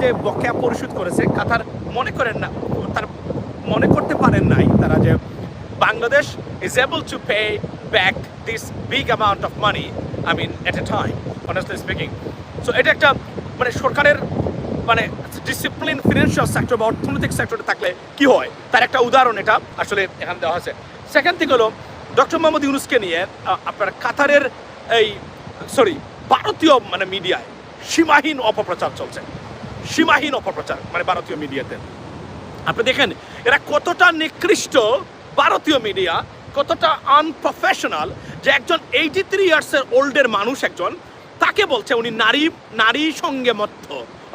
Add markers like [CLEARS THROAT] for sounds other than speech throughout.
যে বকেয়া পরিশোধ করেছে, কাতার মনে করেন না, তার মনে করতে পারেন নাই তারা যে Bangladesh is able to pay back this big amount of money, I mean, at a time, honestly speaking. So, এটা একটা মানে সরকারের মানে ডিসিপ্লিন ফিনান্সিয়াল সেক্টর বা অর্থনৈতিক সেক্টরে থাকলে কি হয়? তার একটা উদাহরণ এটা আসলে এখানে দেওয়া হয়েছে সেকেন্ড থিং হলো ডক্টর মোহাম্মদ ইউনুসকে নিয়ে আপনার কাতারের এই সরি ভারতীয় মানে মিডিয়ায় সীমাহীন অপপ্রচার চলছে। সীমাহীন অপপ্রচার মানে ভারতীয় মিডিয়াতে আপনি দেখেন এরা কতটা নিকৃষ্ট ভারতীয় মিডিয়া কতটা আনপ্রফেশনাল যে একজন এইটি থ্রি ইয়ার্সের ওল্ডের মানুষ একজন তাকে বলছে উনি নারী নারী সঙ্গে মধ্য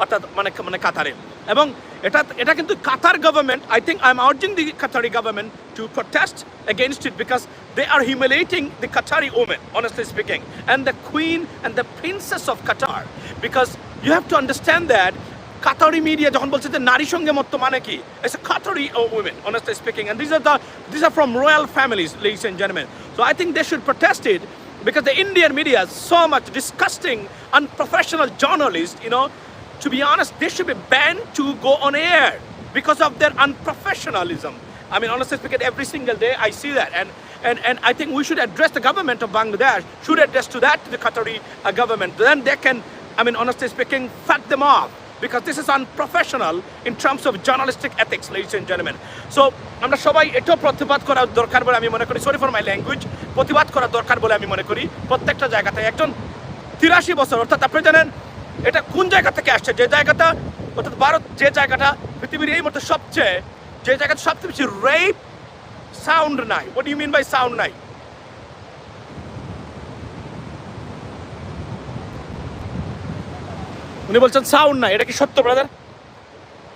অর্থাৎ মানে মানে কাতারে এবং এটা এটা কিন্তু Qatar government I think I am urging the Qatari government to protest against it because they are humiliating the Qatari women, honestly speaking, and the queen and the princess of Qatar. Because you have to understand that Qatari media যখন বলছে যে নারী সঙ্গে মত্ত মানে কি it's a Qatari women honestly speaking and this are the this are from royal families ladies and gentleman so I think they should protest it because the Indian media is so much disgusting, unprofessional journalists, you know, to be honest, they should be banned to go on air because of their unprofessionalism. I mean, honestly speaking, every single day I see that. And, and, and I think we should address the government of Bangladesh, should address to that to the Qatari uh, government. Then they can, I mean, honestly speaking, fuck them off. Because this is unprofessional in terms of journalistic ethics, ladies and gentlemen. So, আমরা সবাই এটাও প্রতিবাদ করা দরকার বলে আমি মনে করি। সরি ফর মাই ল্যাঙ্গুয়েজ প্রতিবাদ করা দরকার বলে আমি মনে করি প্রত্যেকটা জায়গাতে। একজন তিরাশি বছর অর্থাৎ আপনি জানেন এটা কোন জায়গা থেকে আসছে? যে জায়গাটা অর্থাৎ ভারত যে জায়গাটা পৃথিবীর এই মধ্যে সবচেয়ে যে জায়গাটা সবচেয়ে বেশি রেপ সাউন্ড নাই। What you mean by sound নাই? উনি বলছেন সাউন্ড নাই। এটা কি সত্য ব্রাদার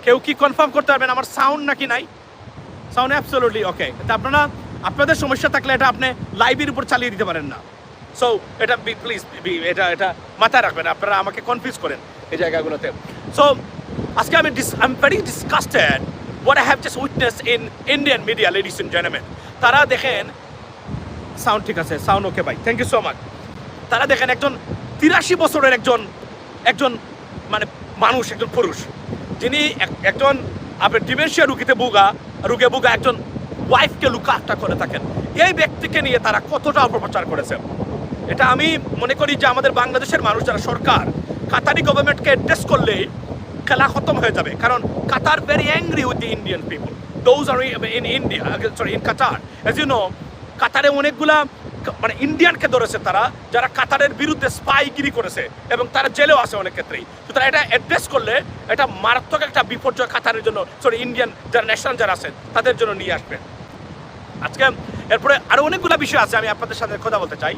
কেউ কি কনফার্ম করতে পারবেন আমার সাউন্ড নাকি নাই? সাউন্ড অ্যাবসোলুটলি ওকে তা আপনারা, আপনাদের সমস্যা থাকলে এটা আপনি লাইভের উপর চালিয়ে দিতে পারেন না। সো এটা প্লিজ এটা এটা মাথায় রাখবেন, আপনারা আমাকে কনফিউজ করেন এই জায়গাগুলোতে। সো আজকে আমি I am very disgusted what I have just witness in Indian media ladies in gentleman তারা দেখেন সাউন্ড ঠিক আছে সাউন্ড ওকে ভাই থ্যাংক ইউ সো মাচ তারা দেখেন একজন তিরাশি বছরের একজন একজন মানে মানুষ, একজন পুরুষ। যিনি এক- একজন আপনার ডিমেনশিয়া রুগীতে বুগা রুগে বুগা একজন ওয়াইফকে লুকা লুকাটা করে থাকেন। এই ব্যক্তিকে নিয়ে তারা কতটা অপপ্রচার করেছে? এটা আমি মনে করি যে আমাদের বাংলাদেশের মানুষ যারা সরকার, কাতারি গভর্নমেন্টকে অ্যাড্রেস করলে খেলা খতম হয়ে যাবে। কারণ Qatar very angry with the Indian people those are in India sorry in Qatar as you know কাতারে অনেকগুলা মানে ইন্ডিয়ানকে ধরেছে তারা, যারা কাতারের বিরুদ্ধে স্পাইগিরি করেছে এবং তারা জেলেও আছে অনেক ক্ষেত্রেই। সুতরাং এটা অ্যাড্রেস করলে এটা মারাত্মক একটা বিপর্যয় কাতারের জন্য সরি ইন্ডিয়ান যারা ন্যাশনাল যারা আছেন তাদের জন্য নিয়ে আসবে। আজকে এরপরে আরও অনেকগুলো বিষয় আছে, আমি আপনাদের সাথে কথা বলতে চাই।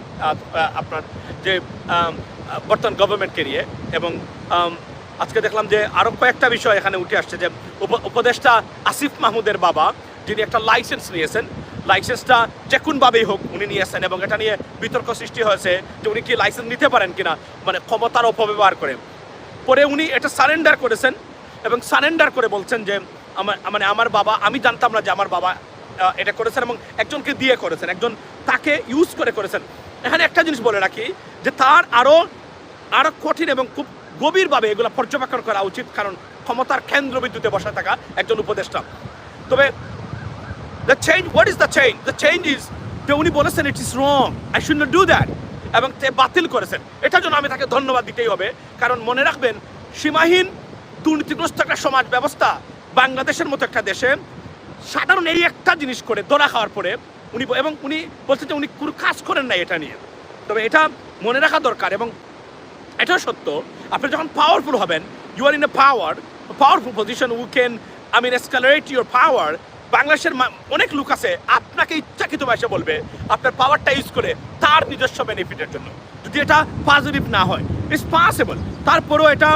আপনার যে বর্তমান গভর্নমেন্টকে নিয়ে এবং আজকে দেখলাম যে আরও কয়েকটা বিষয় এখানে উঠে আসছে যে উপ- উপদেষ্টা আসিফ মাহমুদের বাবা, যিনি একটা লাইসেন্স নিয়েছেন লাইসেন্সটা যে কোনভাবেই হোক, উনি নিয়েছেন এবং এটা নিয়ে বিতর্ক সৃষ্টি হয়েছে যে উনি কি লাইসেন্স নিতে পারেন কিনা মানে ক্ষমতার অপব্যবহার করে। পরে উনি এটা সারেন্ডার করেছেন এবং সারেন্ডার করে বলছেন যে, আমার মানে আমার বাবা, আমি জানতাম না যে আমার বাবা এটা করেছেন এবং একজনকে দিয়ে করেছেন, একজন তাকে ইউজ করে করেছেন। এখানে একটা জিনিস বলে রাখি যে তার আরও আরও কঠিন এবং খুব গভীরভাবে এগুলো পর্যবেক্ষণ করা উচিত, কারণ ক্ষমতার কেন্দ্রবিন্দুতে বসে থাকা একজন উপদেষ্টা। তবে the change what is the change the change is যে উনি বলেছেন it is wrong I should not do that এবং তে বাতিল করেছেন। এটার জন্য আমি তাকে ধন্যবাদ দিতেই হবে। কারণ মনে রাখবেন, সীমাহীন দুর্নীতিগ্রস্ত একটা সমাজ ব্যবস্থা বাংলাদেশের মতো একটা দেশে সাধারণ এই একটা জিনিস করে দোলা খাওয়ার পরে উনি এবং উনি বলছেন যে উনি কোনো কাজ করেন না এটা নিয়ে। তবে এটা মনে রাখা দরকার এবং এটাও সত্য, আপনি যখন পাওয়ারফুল হবেন you are in a power powerful position we can I mean escalate your power বাংলাদেশের অনেক লোক আছে, আপনাকে ইচ্ছাকৃত ভাষা বলবে, আপনার পাওয়ারটা ইউজ করে তার নিজস্ব বেনিফিটের জন্য। যদি এটা পজিটিভ না হয় ইটস পসিবল তারপরেও এটা,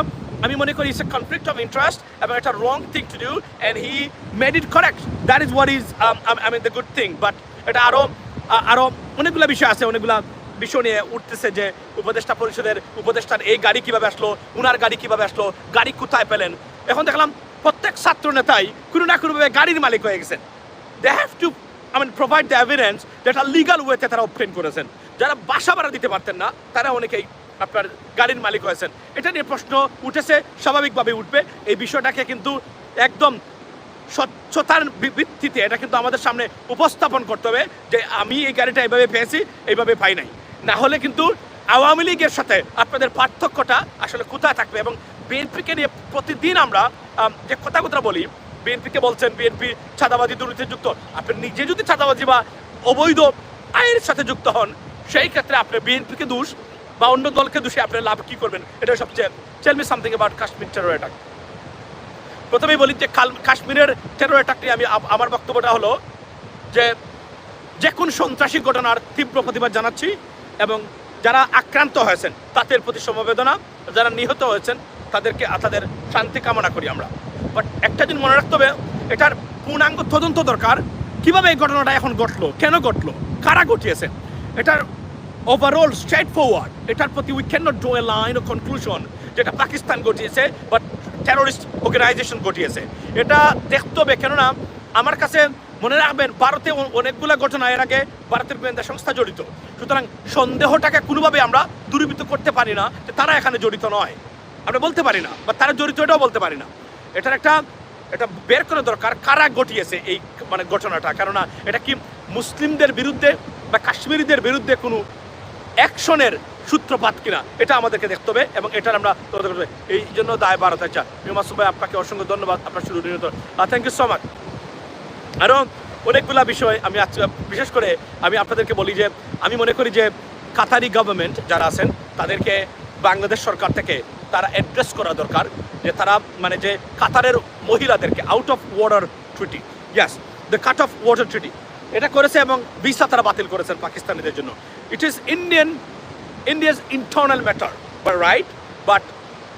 আমি মনে করি it's a conflict of interest এবং এটা wrong thing to do and he made it correct that is what is I mean the good thing but এটা আরও আরও অনেকগুলো বিষয় আছে, অনেকগুলা বিষয় নিয়ে উঠতেছে যে উপদেষ্টা পরিষদের, উপদেষ্টার এই গাড়ি কীভাবে আসলো, উনার গাড়ি কীভাবে আসলো, গাড়ি কোথায় পেলেন? এখন দেখলাম প্রত্যেক ছাত্র নেতাই কোনো না কোনোভাবে গাড়ির মালিক হয়ে গেছেন। They have to I mean provide the evidence যেটা লিগাল ওয়েতে তারা অবটেন করেছেন। যারা বাসা ভাড়া দিতে পারতেন না, তারা অনেকেই আপনার গাড়ির মালিক হয়েছেন। এটা নিয়ে প্রশ্ন উঠেছে স্বাভাবিকভাবে উঠবে। এই বিষয়টাকে কিন্তু একদম স্বচ্ছতার ভিত্তিতে এটা কিন্তু আমাদের সামনে উপস্থাপন করতে হবে যে আমি এই গাড়িটা এইভাবে পেয়েছি, এইভাবে পাই নাই। না হলে কিন্তু আওয়ামী লীগের সাথে আপনাদের পার্থক্যটা আসলে কোথায় থাকবে এবং বিএনপিকে নিয়ে প্রতিদিন আমরা যে কথা কথা বলি, বিএনপিকে বলছেন বিএনপি ছাদাবাজি দুর্নীতিতে যুক্ত। আপনি নিজে যদি ছাদাবাজি বা অবৈধ আয়ের সাথে যুক্ত হন, সেই ক্ষেত্রে আপনি বিএনপিকে দোষ বা অন্য দলকে দোষে আপনি লাভ কি করবেন? এটা সবচেয়ে tell me something about Kashmir terror attack প্রথমেই বলি যে কাশ্মীরের টেরো অ্যাটাক নিয়ে আমি আমার বক্তব্যটা হলো যে যে কোন সন্ত্রাসী ঘটনার তীব্র প্রতিবাদ জানাচ্ছি এবং যারা আক্রান্ত হয়েছেন, তাদের প্রতি সমবেদনা, যারা নিহত হয়েছেন তাদেরকে তাদের শান্তি কামনা করি আমরা। বাট একটা জিনিস মনে রাখতে হবে, এটার পূর্ণাঙ্গ তদন্ত দরকার। কীভাবে এই ঘটনাটা এখন ঘটলো, কেন ঘটলো, কারা ঘটিয়েছে? এটার ওভারঅল স্ট্রেট ফরওয়ার্ড এটার প্রতি we can not draw a line O conclusion যেটা পাকিস্তান ঘটিয়েছে বাট টেরোরিস্ট অর্গানাইজেশন ঘটিয়েছে। এটা দেখতে হবে, কেননা আমার কাছে মনে রাখবেন, ভারতে অনেকগুলো ঘটনা এর আগে ভারতের গোয়েন্দা সংস্থা জড়িত। সুতরাং সন্দেহটাকে কোনোভাবে আমরা দূরীভূত করতে পারি না তারা এখানে জড়িত নয়। আমরা বলতে পারি না, বা তারা জড়িত এটাও বলতে পারি না। এটার একটা, এটা বের করা দরকার, কারা ঘটিয়েছে এই মানে ঘটনাটা? কেননা এটা কি মুসলিমদের বিরুদ্ধে বা কাশ্মীরিদের বিরুদ্ধে কোনো অ্যাকশনের সূত্রপাত কিনা, এটা আমাদেরকে দেখতে হবে এবং এটার আমরা তদন্ত করতে এই জন্য দায় ভারত চাই মিমাসু ভাই আপনাকে অসংখ্য ধন্যবাদ, আপনার শুরু থ্যাংক ইউ সো মাচ আরও অনেকগুলা বিষয় আমি বিশেষ করে আমি আপনাদেরকে বলি যে, আমি মনে করি যে, কাতারি গভর্নমেন্ট যারা আছেন, তাদেরকে বাংলাদেশ সরকার থেকে তারা অ্যাড্রেস করা দরকার যে তারা মানে যে কাতারের মহিলাদেরকে out of water treaty yes the cut off water treaty এটা করেছে এবং ভিসা তারা বাতিল করেছেন পাকিস্তানিদের জন্য। It is Indian India's internal matter right but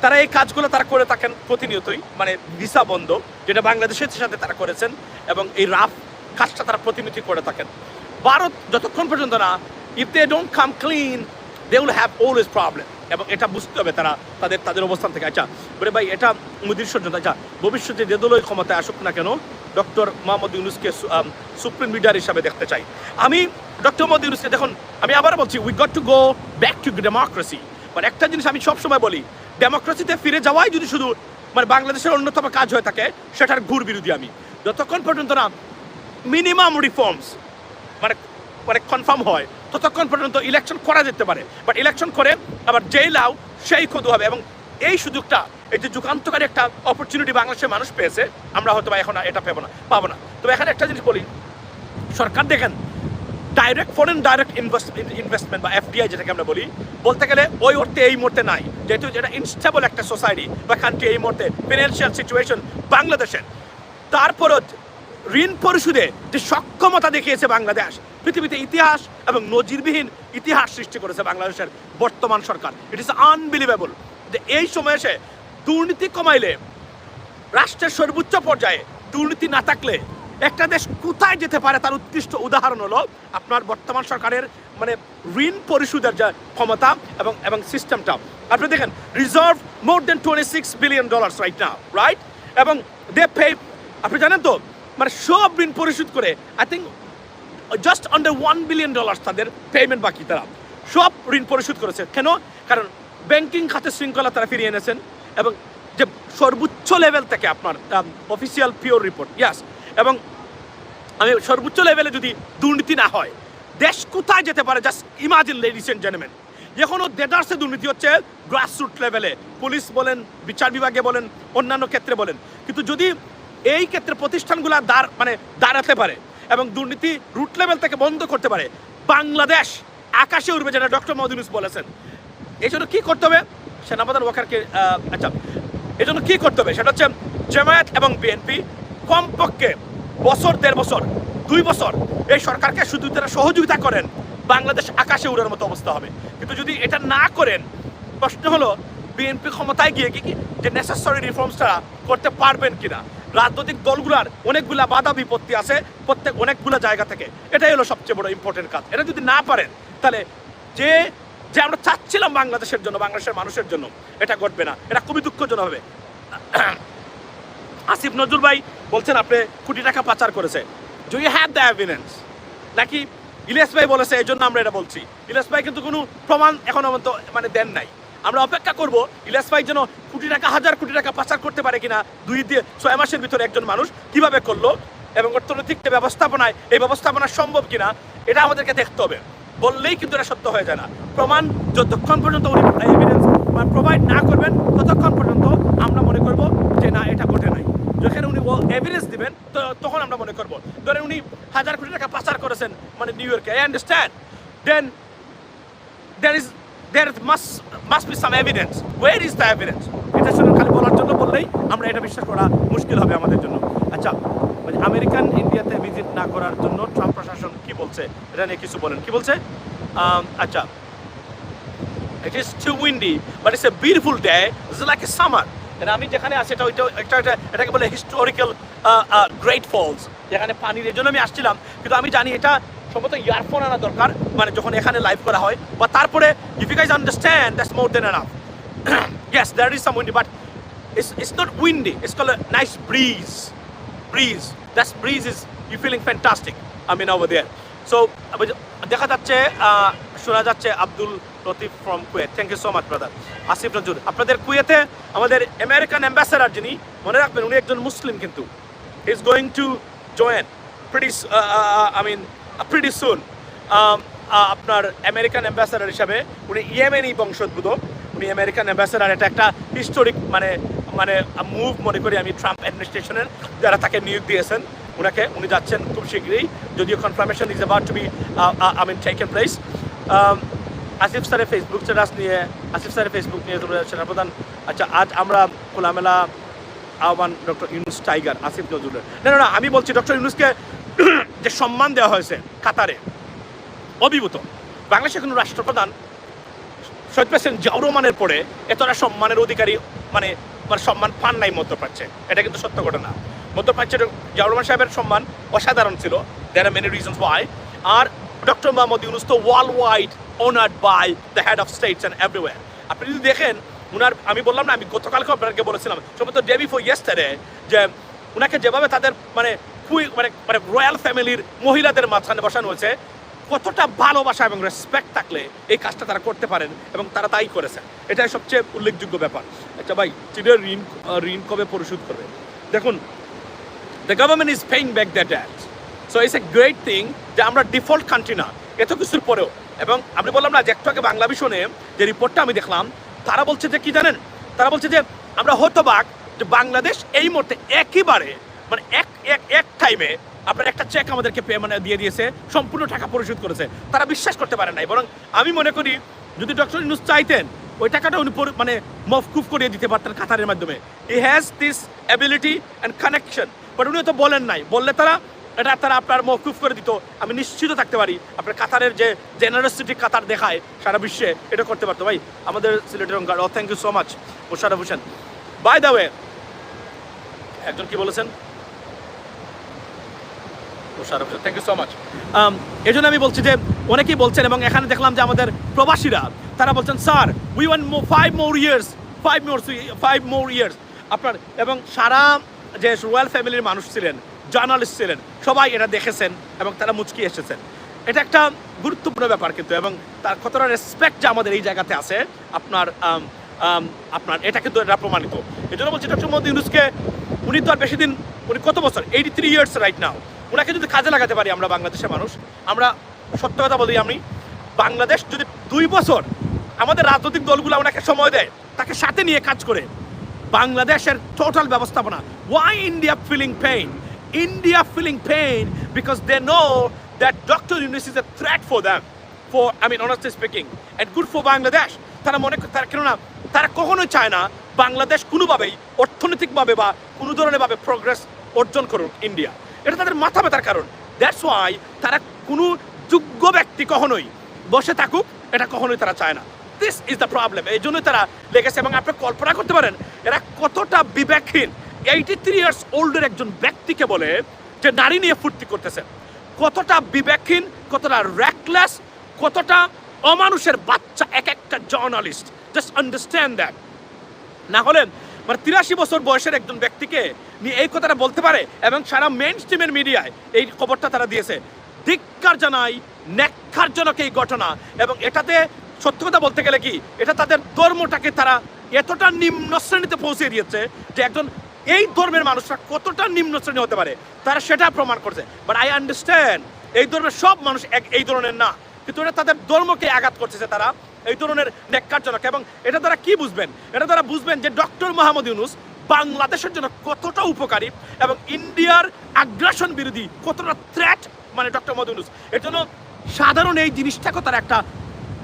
তারা এই কাজগুলো তারা করে থাকেন প্রতিনিয়তই মানে ভিসা বন্ধ, যেটা বাংলাদেশের সাথে তারা করেছেন এবং এই রাফ কাজটা তারা প্রতিনিধি করে থাকেন। ভারত যতক্ষণ পর্যন্ত না if they don't come clean they will have always problem এবং এটা বুঝতে হবে তারা তাদের তাদের অবস্থান থেকে। আচ্ছা বলে ভাই, এটা মোদির ষড়যন্ত্র আচ্ছা ভবিষ্যতে যে দলই ক্ষমতায় আসুক না কেন, ডক্টর মোহাম্মদ ইউনুসকে সুপ্রিম লিডার হিসাবে দেখতে চাই। আমি ডক্টর মোহাম্মদ ইউনুসকে, দেখুন, আমি আবার বলছি we got to go back to democracy মানে একটা জিনিস আমি সবসময় বলি ডেমোক্রেসিতে ফিরে যাওয়াই যদি শুধু মানে বাংলাদেশের অন্যতম কাজ হয়ে থাকে, সেটার ঘুর বিরোধী আমি। যতক্ষণ পর্যন্ত না মিনিমাম রিফর্মস মানে মানে কনফার্ম হয়। ততক্ষণ পর্যন্ত ইলেকশন করা যেতে পারে। বাট ইলেকশন করে আবার যেই লাও সেই খদু হবে। এবং এই সুযোগটা, এই যে যুগান্তকারী একটা অপরচুনিটি বাংলাদেশের মানুষ পেয়েছে, আমরা হয়তো এখন এটা পাবো না পাবো না। তবে এখানে একটা জিনিস বলি, সরকার দেখেন ডাইরেক্ট ফরেন ডাইরেক্ট ইনভেস্টমেন্ট বা এফডিআই যেটাকে আমরা বলি, বলতে গেলে ওই অর্থে এই মুহূর্তে নাই। যেহেতু যেটা ইনস্টেবল একটা সোসাইটি বা কান্ট্রি এই মুহূর্তে ফিনান্সিয়াল সিচুয়েশন বাংলাদেশের। তারপরও ঋণ পরিশোধে যে সক্ষমতা দেখিয়েছে বাংলাদেশ পৃথিবীতে ইতিহাস এবং নজিরবিহীন ইতিহাস সৃষ্টি করেছে বাংলাদেশের বর্তমান সরকার। ইট ইস আনবিলিভেবল যে এই সময় এসে দুর্নীতি কমাইলে রাষ্ট্রের সর্বোচ্চ পর্যায়ে দুর্নীতি না থাকলে একটা দেশ কোথায় যেতে পারে তার উৎকৃষ্ট উদাহরণ হলো আপনার বর্তমান সরকারের মানে ঋণ পরিশোধের যে ক্ষমতা এবং এবং সিস্টেমটা আপনি দেখেন reserve more than twenty six billion dollars right না রাইট এবং দে পে আপনি জানেন তো মানে সব ঋণ পরিশোধ করে I think just under one billion dollars তাদের পেমেন্ট বাকি, তারা সব ঋণ পরিশোধ করেছে। কেন? কারণ ব্যাংকিং খাতে শৃঙ্খলা তারা ফিরিয়ে এনেছেন এবং যে সর্বোচ্চ লেভেল থেকে আপনার অফিসিয়াল পিওর রিপোর্ট ইয়াস এবং আমি সর্বোচ্চ লেভেলে যদি দুর্নীতি না হয়, দেশ কোথায় যেতে পারে? Just imagine ladies and gentleman এখনও দেদার্সে দুর্নীতি হচ্ছে গ্রাসরুট লেভেলে পুলিশ বলেন, বিচার বিভাগে বলেন, অন্যান্য ক্ষেত্রে বলেন। কিন্তু যদি এই ক্ষেত্রে প্রতিষ্ঠানগুলো দাঁড় মানে দাঁড়াতে পারে এবং দুর্নীতি রুট লেভেল থেকে বন্ধ করতে পারে। বাংলাদেশ, আকাশে উঠবে যেটা ডক্টর মদিনুস বলেছেন। এই জন্য কী করতে হবে? সেনাপ্রধান ওয়াকারকে আচ্ছা এই জন্য কী করতে হবে? সেটা হচ্ছে জামায়াত এবং বিএনপি কমপক্ষে বছর, দেড় বছর, দুই বছর এই সরকারকে শুধু তারা সহযোগিতা করেন, বাংলাদেশ আকাশে উড়ার মতো অবস্থা হবে। কিন্তু যদি এটা না করেন, প্রশ্ন হলো, বিএনপি ক্ষমতায় গিয়ে কি যে নেসেসারি রিফর্মসটা করতে পারবেন কিনা? রাজনৈতিক দলগুলার অনেকগুলা বাধা বিপত্তি আছে প্রত্যেক অনেকগুলা জায়গা থেকে। এটাই হলো সবচেয়ে বড় ইম্পর্টেন্ট কাজ। এটা যদি না পারেন, তাহলে যে যে আমরা চাচ্ছিলাম বাংলাদেশের জন্য, বাংলাদেশের মানুষের জন্য, এটা ঘটবে না। এটা খুবই দুঃখজনক হবে। [CLEARS THROAT] আসিফ নজরুল ভাই বলছেন, আপনি কোটি টাকা পাচার করেছে। Do you have the evidence নাকি ইলিয়াস ভাই বলেছে, এই জন্য আমরা এটা বলছি। ইলিয়াস ভাই কিন্তু কোনো প্রমাণ এখনও মানে দেন নাই। আমরা অপেক্ষা করব ইলিয়াস ভাই যেন কোটি টাকা, হাজার কোটি টাকা পাচার করতে পারে কিনা। দুই দিয়ে ছয় মাসের ভিতরে একজন মানুষ কীভাবে করল এবং অর্থনৈতিক যে ব্যবস্থাপনায় এই ব্যবস্থাপনা সম্ভব কিনা, এটা আমাদেরকে দেখতে হবে। বললেই কিন্তু এটা সত্য হয়ে যায় না। প্রমাণ যতক্ষণ পর্যন্ত উনি এভিডেন্স প্রোভাইড না করবেন, ততক্ষণ পর্যন্ত আমরা মনে করব যে না, এটা ঘটে নাই। যখন উনি এভিডেন্স দিবেন, তো তখন আমরা মনে করব। ধরেন উনি হাজার কোটি টাকা পাচার করেছেন মানে নিউ ইয়র্কে I understand then there is there must must be some evidence. Where is the evidence? এটা শুনে খালি বলার জন্য বললেই আমরা এটা বিশ্বাস করা মুশকিল হবে আমাদের জন্য। আচ্ছা মানে আমেরিকান ইন্ডিয়াতে ভিজিট না করার জন্য ট্রাম্প প্রশাসন কি বলছে? এটা নিয়ে কিছু বলেন। কি বলছে? আচ্ছা। It is too windy but it's a beautiful day it's like a summer আমি যেখানে আছি, এটা ওইটা একটা এটাকে বলে হিস্টোরিক্যাল গ্রেট ফলস যেখানে পানির জন্য আমি আসছিলাম। কিন্তু আমি জানি এটা সম্ভবত ইয়ারফোন আনা দরকার মানে যখন এখানে লাইভ করা হয় বা তারপরে if you guys understand that's more than enough yes there is some windy but it's, it's not windy. It's called a nice breeze. Breeze. That breeze is you feeling fantastic. I there. So দেখা যাচ্ছে শোনা যাচ্ছে Abdul Latif from Kuwait thank you so much brother Asif Nazrul. আপনাদের কুয়েতে আমাদের American ambassador যিনি মনে রাখবেন উনি একজন মুসলিম কিন্তু। Is going to join pretty I mean pretty soon আপনার আমেরিকান অ্যাম্বাসেডার হিসাবে উনি ইয়েমেনি বংশোদ্ভূত। উনি আমেরিকান অ্যাম্বাসেডার এটা একটা হিস্টোরিক মানে মানে মুভ মনে করি আমি ট্রাম্প অ্যাডমিনিস্ট্রেশনের যারা তাকে নিয়োগ দিয়েছেন। ওনাকে উনি যাচ্ছেন খুব শীঘ্রই। যদিও confirmation is about to be I mean taken place Asif স্যারের ফেসবুক স্ট্যাটাস নিয়ে আসিফ স্যারের ফেসবুক নিয়ে তোমরা সেনাপ্রধান আচ্ছা আজ আমরা খোলামেলা আহ্বান ডক্টর ইউনুস টাইগার আসিফ নজরুলের। না না আমি বলছি ডক্টর ইউনুসকে [COUGHS] যে সম্মান দেওয়া হয়েছে কাতারে। অভিভূত। বাংলাদেশের কোনো রাষ্ট্রপ্রধান শহীদ প্রেসিডেন্ট জিয়াউর রহমানের পরে এতটা সম্মানের অধিকারী মানে মানে সম্মান পান নাই মধ্যপ্রাচ্যে। এটা কিন্তু সত্য ঘটনা। মধ্যপ্রাচ্যের জিয়াউর রহমান সাহেবের সম্মান অসাধারণ ছিল। There are many reasons why are doctor Mohammad Yunus তো worldwide honoured by the head of states and everywhere আপনি যদি দেখেন, উনার আমি বললাম না, আমি গতকালকে আপনাকে বলেছিলাম, সম্ভবত ডে বিফোর ইয়েস্টারে যে উনাকে যেভাবে তাদের মানে কুই মানে মানে রয়্যাল ফ্যামিলির মহিলাদের মাঝখানে বসানো হয়েছে। কতটা ভালোবাসা এবং রেসপেক্ট থাকলে এই কাজটা তারা করতে পারেন এবং তারা তাই করেছেন। এটাই সবচেয়ে উল্লেখযোগ্য ব্যাপার। আচ্ছা ভাই চীনের ঋণ ঋণ কবে পরিশোধ করবে? দেখুন the government is paying back the debt so it's a great thing যে আমরা ডিফল্ট কান্ট্রি না, এত কিছুর পরেও। এবং আপনি বললাম না যে একটু আগে বাংলা ভিশনে যে রিপোর্টটা আমি দেখলাম, তারা বলছে যে কি জানেন? তারা বলছে যে আমরা হতবাক যে বাংলাদেশ এই মুহূর্তে একইবারে মানে এক এক এক টাইমে আপনার একটা চেক আমাদেরকে পে মানে দিয়ে দিয়েছে, সম্পূর্ণ টাকা পরিশোধ করেছে। তারা বিশ্বাস করতে পারে নাই, বরং আমি মনে করি যদি ডক্টর ইউনুস চাইতেন, ওই টাকাটা উনি মানে মফকুফ করিয়ে দিতে পারতেন কাতারের মাধ্যমে। He has this ability and connection but উনি তো বলেন নাই। বললে তারা, এটা তারা আপনার মৌকুফ করে দিত, আমি নিশ্চিত থাকতে পারি, আপনার কাতারের যে জেনারেসিটি কাতার দেখায় সারা বিশ্বে এটা করতে পারতো। ভাই, আমাদের সিলেটের অঙ্কার ও thank you so much Mosharraf Hossain. By the way একজন কি বলেছেন? মোশারফ মাচ এই জন্য আমি বলছি যে অনেকেই বলছেন এবং এখানে দেখলাম যে আমাদের প্রবাসীরা তারা বলছেন sir we one five more years five more five more years আপনার এবং সারা যে রয়্যাল ফ্যামিলির মানুষ ছিলেন জার্নালিস্ট ছিলেন সবাই এটা দেখেছেন এবং তারা মুচকি এসেছেন। এটা একটা গুরুত্বপূর্ণ ব্যাপার কিন্তু এবং তার কতটা রেসপেক্ট যে আমাদের এই জায়গাতে আছে আপনার আম, আম, আপনার এটা কিন্তু এটা প্রমাণিত। এই জন্য বলছি ডক্টর মোহাম্মদ ইউনুসকে উনি তো আর বেশি দিন উনি কত বছর? Eighty three years right now ওনাকে যদি কাজে লাগাতে পারি আমরা বাংলাদেশের মানুষ, আমরা সত্য কথা বলি আমি, বাংলাদেশ যদি দুই বছর আমাদের রাজনৈতিক দলগুলো ওনাকে সময় দেয়, তাকে সাথে নিয়ে কাজ করে, বাংলাদেশের টোটাল ব্যবস্থাপনা why India feeling pain India feeling pain because they know that doctor Yunus is a threat for them for I mean honestly speaking and good for Bangladesh তারা মনে তারা, কেননা তারা কখনোই চায় না বাংলাদেশ কোনোভাবেই অর্থনৈতিকভাবে বা কোনো ধরনের ভাবে প্রোগ্রেস অর্জন করুক ইন্ডিয়া এটা তাদের মাথা ব্যথার কারণ। দ্যাটস ওয়াই তারা কোনো যোগ্য ব্যক্তি কখনোই বসে থাকুক, এটা কখনোই তারা চায় না। দিস ইজ দ্য প্রবলেম এই জন্যই তারা লেগেছে এবং আপনি কল্পনা করতে পারেন, এরা কতটা বিবেকহীন। এইটি থ্রি ইয়ার্স ওল্ডের একজন ব্যক্তিকে বলে যে নারী নিয়ে ফুর্তি করতেছে। কতটা বিবেকহীন, কতটা র্যাকলেস কতটা অমানুষের বাচ্চা, এক একটা জার্নালিস্ট জাস্ট আন্ডারস্ট্যান্ড দ্যাট না হলে মানে তিরাশি বছর বয়সের একজন ব্যক্তিকে নিয়ে এই কথাটা বলতে পারে এবং সারা মেন স্ট্রিমের মিডিয়ায় এই খবরটা তারা দিয়েছে। ধিক্কার জানাই ন্যাক্কারজনক এই ঘটনা। এবং এটাতে সত্য কথা বলতে গেলে কি, এটা তাদের ধর্মটাকে তারা এতটা নিম্ন শ্রেণীতে পৌঁছে দিয়েছে যে একজন এই ধর্মের মানুষরা কতটা নিম্ন শ্রেণি হতে পারে, তারা সেটা প্রমাণ করছে। বাট আই আন্ডারস্ট্যান্ড এই ধর্মের সব মানুষ এক এই ধরনের না। কিন্তু এটা তাদের ধর্মকে আঘাত করতেছে তারা এই ধরনের ন্যাক্কারজনক। এবং এটা তারা কি বুঝবেন? এটা তারা বুঝবেন যে ডক্টর মোহাম্মদ ইউনুস বাংলাদেশের জন্য কতটা উপকারী এবং ইন্ডিয়ার আগ্রাসন বিরোধী কতটা থ্রেট মানে ডক্টর মোহাম্মদ ইউনুস। এর জন্য সাধারণ এই জিনিসটাকে তারা একটা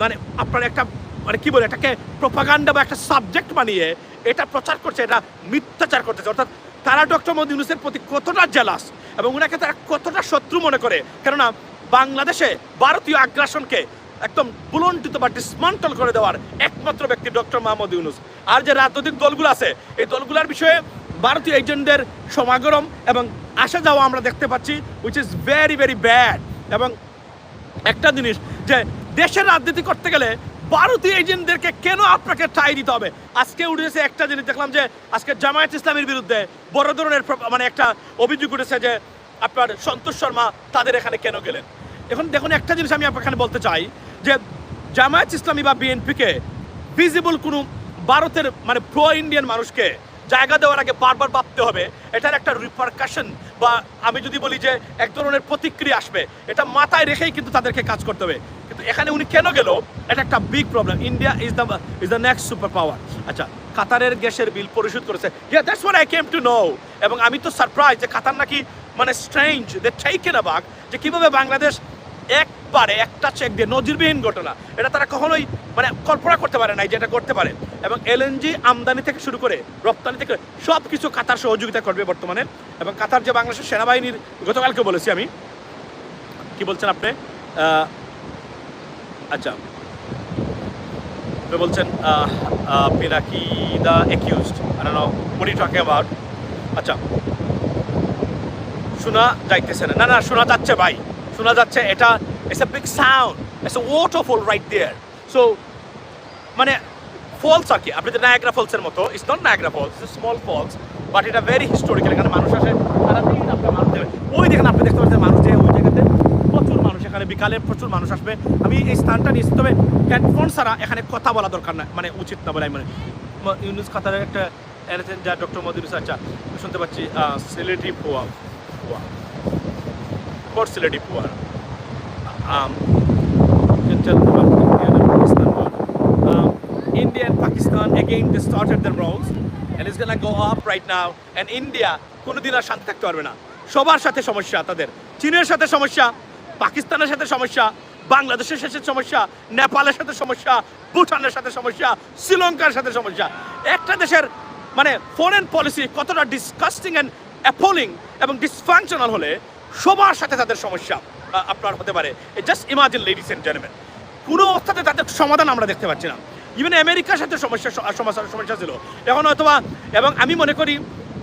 মানে আপনার একটা মানে কি বলে, এটাকে প্রপাগান্ডা বা একটা সাবজেক্ট বানিয়ে এটা প্রচার করছে, এটা মিথ্যাচার করতেছে। অর্থাৎ তারা ডক্টর মোহাম্মদ ইউনুসের প্রতি কতটা জেলাস এবং ওনাকে তারা কতটা শত্রু মনে করে? কেননা বাংলাদেশে ভারতীয় আগ্রাসনকে একদম বুলন্টিত বা ডিসমান্টল করে দেওয়ার একমাত্র ব্যক্তি ডক্টর মাহমুদ ইউনুস। আর যে রাজনৈতিক দলগুলো আছে, এই দলগুলোর বিষয়ে ভারতীয় এজেন্টদের সমাগম এবং আসা যাওয়া আমরা দেখতে পাচ্ছি which is very very bad এবং একটা জিনিস যে দেশের রাজনীতি করতে গেলে ভারতীয় এজেন্টদেরকে কেন আপনাকে ঠাই দিতে হবে? আজকে উঠেছে একটা জিনিস, দেখলাম যে আজকে জামায়াত ইসলামের বিরুদ্ধে বড় ধরনের মানে একটা অভিযোগ উঠেছে যে আপনার সন্তোষ শর্মা তাদের এখানে কেন গেলেন? এখন দেখুন, একটা জিনিস আমি এখানে বলতে চাই, যে জামায়াত ইসলামী বা বিএনপিকে ভিজিবল কোনো ভারতের মানে প্রো ইন্ডিয়ান মানুষকে জায়গা দেওয়ার আগে বারবার ভাবতে হবে। এটার একটা রিপারকাশন বা আমি যদি বলি যে এক ধরনের প্রতিক্রিয়া আসবে, এটা মাথায় রেখেই কিন্তু তাদেরকে কাজ করতে হবে। কিন্তু এখানে উনি কেন গেল? এটা একটা big problem India is the is the next super power আচ্ছা কাতারের গ্যাসের বিল পরিশোধ করেছে। Yeah that's what I came to know এবং আমি তো সারপ্রাইজ যে কাতার নাকি মানে স্ট্রেঞ্জ দে টেকেন অ্যাবাক যে কীভাবে বাংলাদেশ একবারে একটা চেক দিয়ে নজিরবিহীন ঘটনা। এটা তারা কখনোই মানে কল্পনা করতে পারে নাই যে এটা করতে পারে। এবং এলএনজি আমদানি থেকে শুরু করে রপ্তানি থেকে সব কিছু কাতার সহযোগিতা করবে বর্তমানে। এবং কাতার যে বাংলাদেশের সেনাবাহিনীর গতকালকে বলেছি আমি। কি বলছেন আপনি? আচ্ছা। আপনি বলছেন আহ, আহ, আপনি নাকি the accused I don't know আচ্ছা। শোনা যাইতেছে না। না না, শোনা যাচ্ছে ভাই। শোনা যাচ্ছে, এটা it's a big sound it's a waterfall right there so মানে ফলস আর কি। আপনি যে নায়াগ্রা ফলসের মতো it's not Niagara Falls it's small falls but এটা ভেরি হিস্টোরিক্যাল এখানে মানুষ আসে সারাদিন আপনার মানুষ যাবে ওই দেখেন, আপনি দেখতে পাচ্ছেন মানুষ যায় ওই জায়গাতে প্রচুর মানুষ, এখানে বিকালে প্রচুর মানুষ আসবে। আমি এই স্থানটা নিয়েছি তবে হেডফোন ছাড়া এখানে কথা বলা দরকার না মানে উচিত না বলে মনে। ইউনুস কাতারের একটা এনেছেন যা ডক্টর মদিউস আচ্ছা শুনতে পাচ্ছি সিলেটি পোয়া পোয়া Port Siledi Puar. Um. Um, India and Pakistan again they started their roles and it's gonna go up right now and India কোনোদিন আর শান্তি থাকতে পারবে না সবার সাথে সমস্যা তাদের চীনের সাথে সমস্যা পাকিস্তানের সাথে সমস্যা বাংলাদেশের সাথে সমস্যা নেপালের সাথে সমস্যা ভুটানের সাথে সমস্যা শ্রীলঙ্কার সাথে সমস্যা একটা দেশের মানে ফরেন পলিসি কতটা ডিসকাস্টিং অ্যান্ড অ্যাপলিং এবং ডিসফাংশনাল হলে সবার সাথে তাদের সমস্যা আপনার হতে পারে। Just imagine ladies and gentleman কোনো অবস্থাতে তাদের সমাধান আমরা দেখতে পাচ্ছি না। ইভেন আমেরিকার সাথে সমস্যা সমস্যা সমস্যা ছিল। এখন হয়তোবা, এবং আমি মনে করি,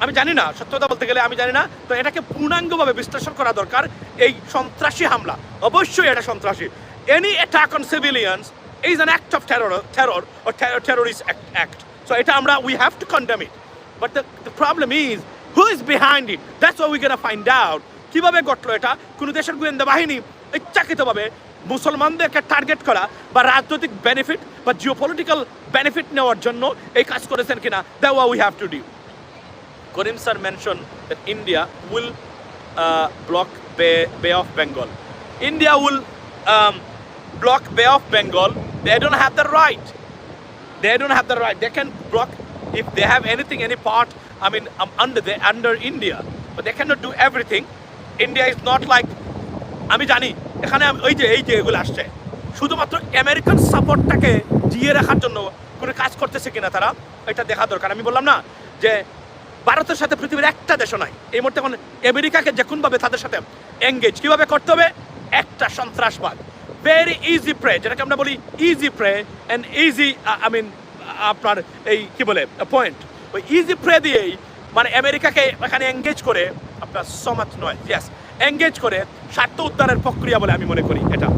আমি জানি না, সত্যতা বলতে গেলে আমি জানি না, তো এটাকে পূর্ণাঙ্গভাবে বিশ্লেষণ করা দরকার, এই সন্ত্রাসী হামলা। অবশ্যই এটা সন্ত্রাসী। Any attack on civilians is an act of terror terror terrorist act act so এটা আমরা we have to condemn it but the problem is who is behind it that's why we gonna find out কীভাবে ঘটলো এটা কোনো দেশের গোয়েন্দা বাহিনী ইচ্ছাকৃতভাবে মুসলমানদেরকে টার্গেট করা বা রাজনৈতিক বেনিফিট বা জিওপলিটিক্যাল বেনিফিট নেওয়ার জন্য এই কাজ করেছেন কিনা that we have to do that India will uh, block Bay, Bay of Bengal. India will um, block Bay of Bengal. They don't have the right. They don't have the right. They can block if they have anything, any part. I mean, um, under the under India, but they cannot do everything. India is not like আমি জানি এখানে ওই যে এই যে এগুলো আসছে। শুধুমাত্র আমেরিকান সাপোর্টটাকে জিয়ে রাখার জন্য কোনো কাজ করতেছে কিনা তারা এটা দেখা দরকার। আমি বললাম না যে ভারতের সাথে পৃথিবীর একটা দেশও নাই। এই মুহূর্তে এখন আমেরিকাকে যে কোনভাবে তাদের সাথে এঙ্গেজ কীভাবে করতে হবে? একটা সন্ত্রাসবাদ। ভেরি ইজি প্রে যেটাকে আমরা বলি easy pray and easy I mean আপনার এই কি বলে পয়েন্ট ওই ইজি প্রে মানে আমেরিকাকে এখানে এঙ্গেজ করে আপনার সমাজ নয় ইয়াস করে স্বার্থ উদ্ধারের প্রক্রিয়া বলে আমি মনে করি এটা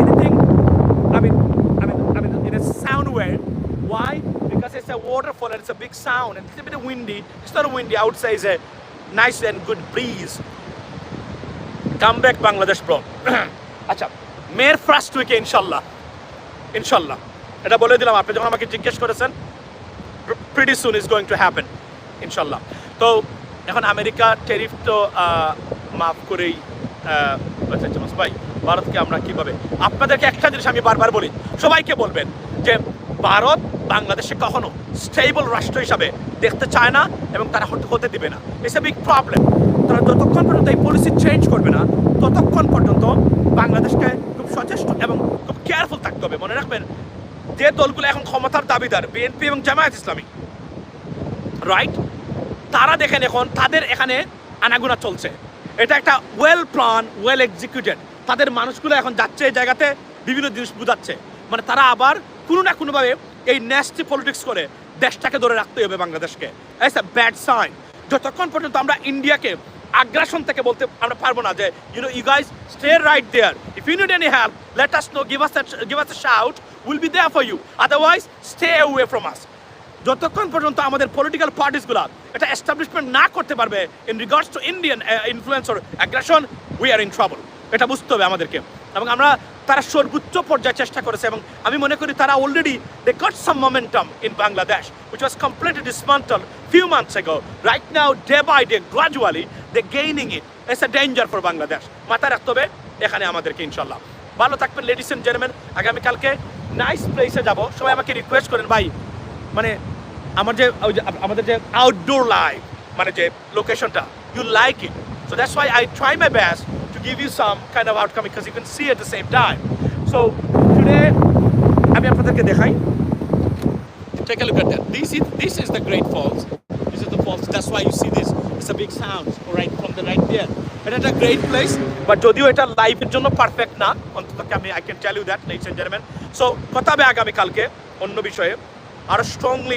এনিথিং আমি আমি আমি it is sound way why because it's a waterfall it's a big sound it's a bit windy Bangladesh blog আচ্ছা মেয়ের ফার্স্ট উইকে ইনশাল্লাহ ইনশাল্লাহ এটা বলে দিলাম, আপনি যখন আমাকে জিজ্ঞেস করেছেন pretty soon is going to happen ইনশাল্লাহ। তো এখন আমেরিকা টেরিফ তো মাফ করেই ভাই, ভারতকে আমরা কীভাবে আপনাদেরকে একটা জিনিস আমি বারবার বলি, সবাইকে বলবেন যে ভারত বাংলাদেশে কখনো স্টেবল রাষ্ট্র হিসাবে দেখতে চায় না এবং তারা হতে দিবে না। ইটস এ বিগ প্রবলেম তারা যতক্ষণ পর্যন্ত এই পলিসি চেঞ্জ করবে না, ততক্ষণ পর্যন্ত বাংলাদেশকে খুব সচেষ্ট এবং খুব কেয়ারফুল থাকতে হবে। মনে রাখবেন যে দলগুলো এখন ক্ষমতার দাবিদার, বিএনপি এবং জামায়াত ইসলামী। রাইট তারা দেখেন এখন, তাদের এখানে আনাগুনা চলছে। এটা একটা ওয়েল প্ল্যান ওয়েল এক্সিকিউটেড তাদের মানুষগুলো এখন যাচ্ছে এই জায়গাতে, বিভিন্ন জিনিস বুঝাচ্ছে। মানে তারা আবার কোনো না কোনোভাবে এই ন্যাস্টি পলিটিক্স করে দেশটাকে ধরে রাখতে হবে বাংলাদেশকে। এস এ ব্যাড সাইন যতক্ষণ পর্যন্ত আমরা ইন্ডিয়াকে আগ্রাসন থেকে বলতে আমরা পারব না যে you know you guys stay right there if you need any help let us know give us give us shout will be there for you otherwise stay away from us যতক্ষণ পর্যন্ত আমাদের পলিটিক্যাল পার্টিসগুলো এটা establishment না করতে পারবে in regards to Indian influence or aggression we are in trouble এটা বুঝতে হবে আমাদেরকে। এবং আমরা তারা সর্বোচ্চ পর্যায়ে চেষ্টা করেছে এবং আমি মনে করি তারা already they got some momentum in Bangladesh which was completely dismantle few months ago right now day by day gradually they gaining it it's a danger for Bangladesh মাথায় রাখতে হবে, এখানে আমাদেরকে ইনশাল্লাহ ভালো থাকবেন লেডিস এন্ড জেন্টলম্যান আগামীকালকে nice প্লেসে যাব সবাই আমাকে রিকোয়েস্ট করেন, ভাই মানে আমার যে আমাদের যে আউটডোর লাইফ মানে যে লোকেশনটা you like it so that's why I try my best to give you some kind of outcome because you can see at the same time so today আমি আপনাদেরকে দেখাই Take a look at that. This is this is the Great Falls. This is the falls. That's why you see this. It's a big sound right, from the right there. এটা একটা great place but যদিও এটা লাইফের জন্য perfect না, অন্তত আমি I can tell you that ladies and gentleman so কথা হবে আগামীকালকে অন্য বিষয়ে আরও স্ট্রংলি